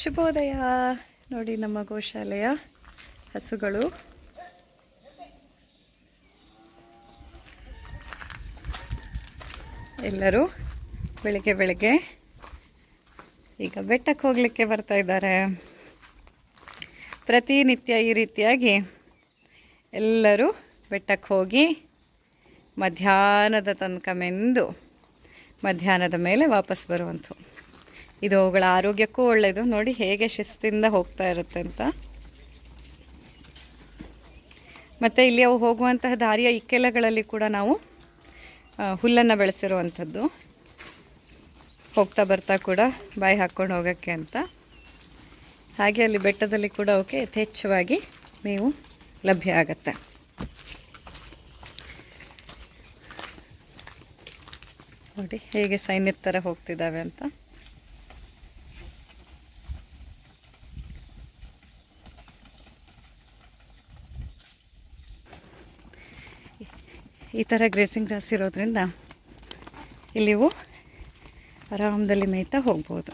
ಶುಭೋದಯ. ನೋಡಿ ನಮ್ಮ ಗೋಶಾಲೆಯ ಹಸುಗಳು. ಎಲ್ಲರೂ ಬೆಳಿಗ್ಗೆ ಬೆಳಿಗ್ಗೆ ಈಗ ಬೆಟ್ಟಕ್ಕೆ ಹೋಗಲಿಕ್ಕೆ ಬರ್ತಾ ಇದ್ದಾರೆ. ಪ್ರತಿನಿತ್ಯ ಈ ರೀತಿಯಾಗಿ ಎಲ್ಲರೂ ಬೆಟ್ಟಕ್ಕೆ ಹೋಗಿ ಮಧ್ಯಾಹ್ನದ ತನಕ ಮೆಂದು ಮಧ್ಯಾಹ್ನದ ಮೇಲೆ ವಾಪಸ್ ಬರುವಂಥ ಇದು ಅವುಗಳ ಆರೋಗ್ಯಕ್ಕೂ ಒಳ್ಳೆಯದು ನೋಡಿ ಹೇಗೆ ಶಿಸ್ತಿಂದ ಹೋಗ್ತಾ ಇರುತ್ತೆ ಅಂತ. ಮತ್ತು ಇಲ್ಲಿ ಅವು ಹೋಗುವಂತಹ ದಾರಿಯ ಇಕ್ಕೆಲಗಳಲ್ಲಿ ಕೂಡ ನಾವು ಹುಲ್ಲನ್ನು ಬೆಳೆಸಿರುವಂಥದ್ದು. ಹೋಗ್ತಾ ಬರ್ತಾ ಕೂಡ ಬಾಯಿ ಹಾಕ್ಕೊಂಡು ಹೋಗೋಕ್ಕೆ ಅಂತ. ಹಾಗೆ ಅಲ್ಲಿ ಬೆಟ್ಟದಲ್ಲಿ ಕೂಡ ಅವಕ್ಕೆ ಯಥೇಚ್ಛವಾಗಿ ಮೇವು ಲಭ್ಯ ಆಗತ್ತೆ. ನೋಡಿ ಹೇಗೆ ಸೈನ್ಯದ ಥರ ಹೋಗ್ತಿದ್ದಾವೆ ಅಂತ. ಈ ಥರ ಗ್ರೇಸಿಂಗ್ ಗ್ರಾಸ್ ಇರೋದ್ರಿಂದ ಇಲ್ಲಿವು ಆರಾಮದಲ್ಲಿ ಮೇಯ್ತಾ ಹೋಗ್ಬೋದು.